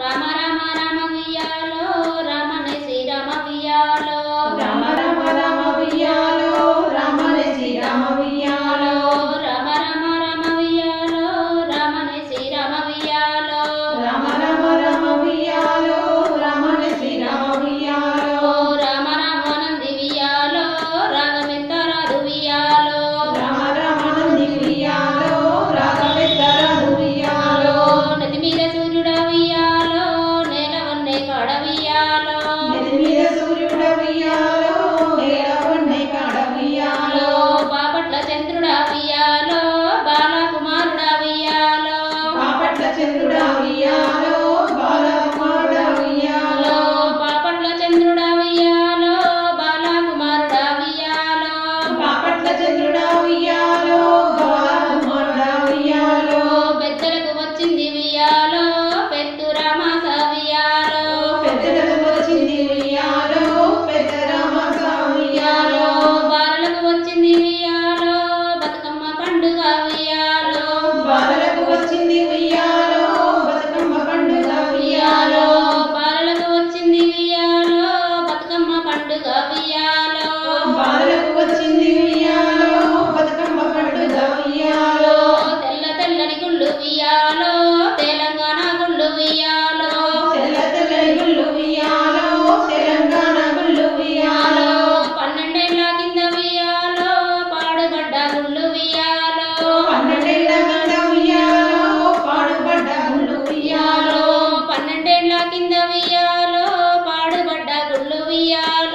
రామ రామ రామ వియ్యాలో కింద వియ్యాలో పాడుబడ్డ గుళ్ళు వియ్యాలో